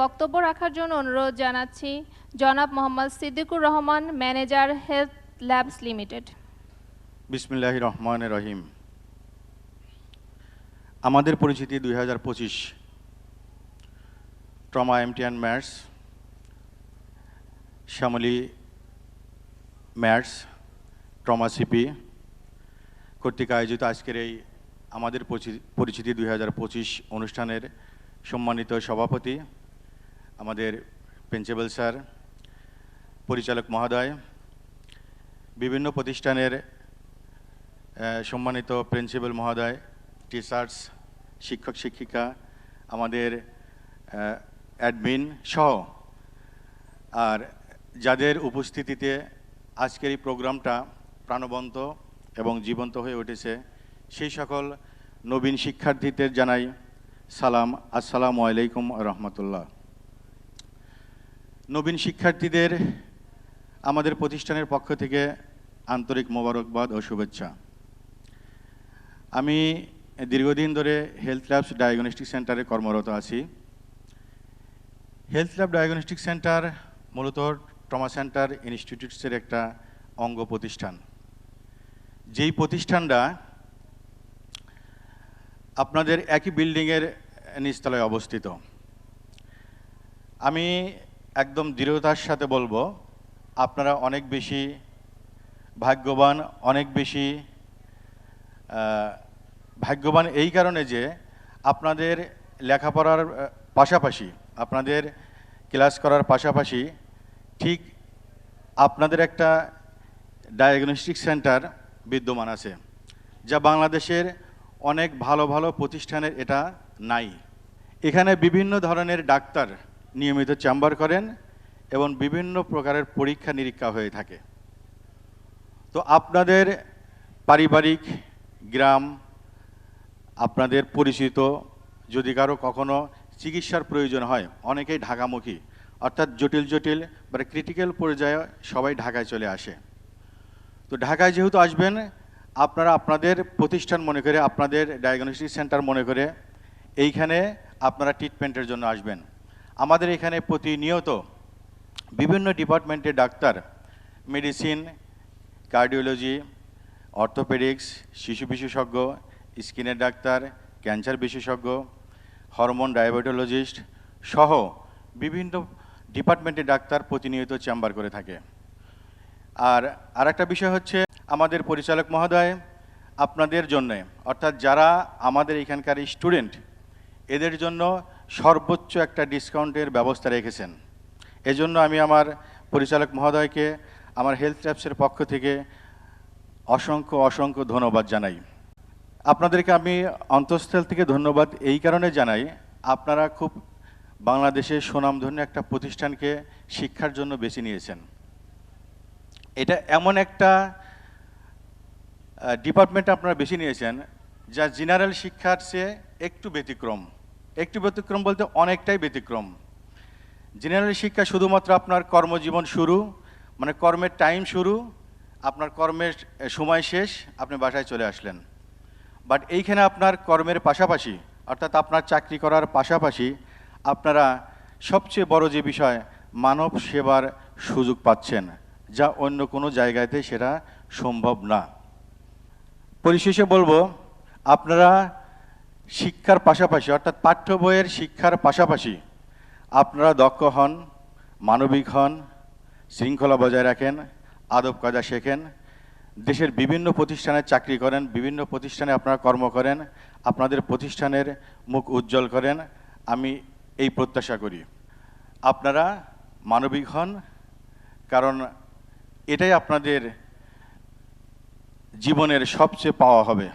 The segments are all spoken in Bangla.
বক্তব্য রাখার জন্য অনুরোধ জানাচ্ছি জনাব Mohammad Siddiqur Rahman, manager health labs limited. বিসমিল্লাহ রহমান রহিম। আমাদের পরিচিতি দুই হাজার পঁচিশ। Trauma MTN MATS. Shyamoli MATS, trauma CP কর্তৃক আয়োজিত আজকের এই আমাদের পরিচিতি দুই হাজার পঁচিশ অনুষ্ঠানের সম্মানিত সভাপতি আমাদের প্রিন্সিপাল স্যার পরিচালক মহোদয়, বিভিন্ন প্রতিষ্ঠানের সম্মানিত প্রিন্সিপাল মহোদয় টিচার্স শিক্ষক, শিক্ষিকা, আমাদের অ্যাডমিন সহ। আর যাদের উপস্থিতিতে আজকের এই প্রোগ্রামটা প্রাণবন্ত এবং জীবন্ত হয়ে উঠেছে, সেই সকল নবীন শিক্ষার্থীদের জানাই সালাম। আসসালামু আলাইকুম রহমতুল্লাহ। নবীন শিক্ষার্থীদের আমাদের প্রতিষ্ঠানের পক্ষ থেকে আন্তরিক মোবারকবাদ ও শুভেচ্ছা। আমি দীর্ঘদিন ধরে হেলথ ল্যাবস ডায়াগনস্টিক সেন্টারে কর্মরত আছি। হেলথ ল্যাব ডায়াগনস্টিক সেন্টার মূলত ট্রমা সেন্টার ইনস্টিটিউটসের একটা অঙ্গ প্রতিষ্ঠান। যেই প্রতিষ্ঠানটা আপনাদের একই বিল্ডিংয়ের নিচতলায় অবস্থিত। আমি একদম দৃঢ়তার সাথে বলব, আপনারা অনেক বেশি ভাগ্যবান, অনেক বেশি ভাগ্যবান এই কারণে যে আপনাদের লেখাপড়ার পাশাপাশি, আপনাদের ক্লাস করার পাশাপাশি ঠিক আপনাদের একটা ডায়াগনস্টিক সেন্টার বিদ্যমান আছে, যা বাংলাদেশের অনেক ভালো ভালো প্রতিষ্ঠানের এটা নাই। এখানে বিভিন্ন ধরনের ডাক্তার নিয়মিত চেম্বার করেন এবং বিভিন্ন প্রকারের পরীক্ষা নিরীক্ষা হয়ে থাকে। তো আপনাদের পারিবারিক গ্রাম আপনাদের পরিচিত, যদি কারও কখনো চিকিৎসার প্রয়োজন হয়, অনেকেই ঢাকামুখী। অর্থাৎ জটিল জটিল মানে ক্রিটিক্যাল পর্যায়ে সবাই ঢাকায় চলে আসে। তো ঢাকায় যেহেতু আসবেন, আপনারা আপনাদের প্রতিষ্ঠান মনে করে, আপনাদের ডায়াগনস্টিক সেন্টার মনে করে, এইখানে আপনারা ট্রিটমেন্টের জন্য আসবেন। আমাদের এখানে প্রতিনিয়ত বিভিন্ন ডিপার্টমেন্টের ডাক্তার, মেডিসিন, কার্ডিওলজি, অর্থোপেডিক্স, শিশু বিশেষজ্ঞ, স্কিনের ডাক্তার, ক্যান্সার বিশেষজ্ঞ, হরমোন ডায়াবেটোলজিস্ট সহ বিভিন্ন ডিপার্টমেন্টের ডাক্তার প্রতিনিয়ত চেম্বার করে থাকে। আর আরেকটা বিষয় হচ্ছে আমাদের পরিচালক মহোদয়, আপনাদের জন্যে, অর্থাৎ যারা আমাদের এখানকার স্টুডেন্ট, এদের জন্য সর্বোচ্চ একটা ডিসকাউন্টের ব্যবস্থা রেখেছেন। এজন্য আমি আমার পরিচালক মহোদয়কে, আমার হেলথ ট্যাপসের পক্ষ থেকে অসংখ্য অসংখ্য ধন্যবাদ জানাই। আপনাদেরকে আমি অন্তঃস্থল থেকে ধন্যবাদ এই কারণে জানাই, আপনারা খুব বাংলাদেশের সুনামধন্য একটা প্রতিষ্ঠানকে শিক্ষার জন্য বেছে নিয়েছেন। এটা এমন একটা ডিপার্টমেন্ট আপনারা বেছে নিয়েছেন, যা জেনারেল শিক্ষার চেয়ে একটু ব্যতিক্রম। একটু ব্যতিক্রম বলতে অনেকটাই ব্যতিক্রম। জেনারেল শিক্ষা শুধুমাত্র আপনার কর্মজীবন শুরু মানে কর্মের টাইম শুরু, আপনার কর্মের সময় শেষ, আপনি বাসায় চলে আসলেন। বাট এইখানে আপনার কর্মের পাশাপাশি, অর্থাৎ আপনার চাকরি করার পাশাপাশি, আপনারা সবচেয়ে বড় যে বিষয়, মানব সেবার সুযোগ পাচ্ছেন, যা অন্য কোনো জায়গাতে সেটা সম্ভব না। পরিশেষে বলব, আপনারা শিক্ষার পাশাপাশি, অর্থাৎ পাঠ্য বইয়ের শিক্ষার পাশাপাশি আপনারা দক্ষ হন, মানবিক হন, শৃঙ্খলা বজায় রাখেন, আদব কায়দা শেখেন, দেশের বিভিন্ন প্রতিষ্ঠানে চাকরি করেন, বিভিন্ন প্রতিষ্ঠানে আপনারা কর্ম করেন, আপনাদের প্রতিষ্ঠানের মুখ উজ্জ্বল করেন, আমি এই প্রত্যাশা করি। আপনারা মানবিক হন, কারণ এটাই আপনাদের জীবনের সবচেয়ে পাওয়া হবে।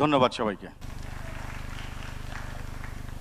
ধন্যবাদ সবাইকে।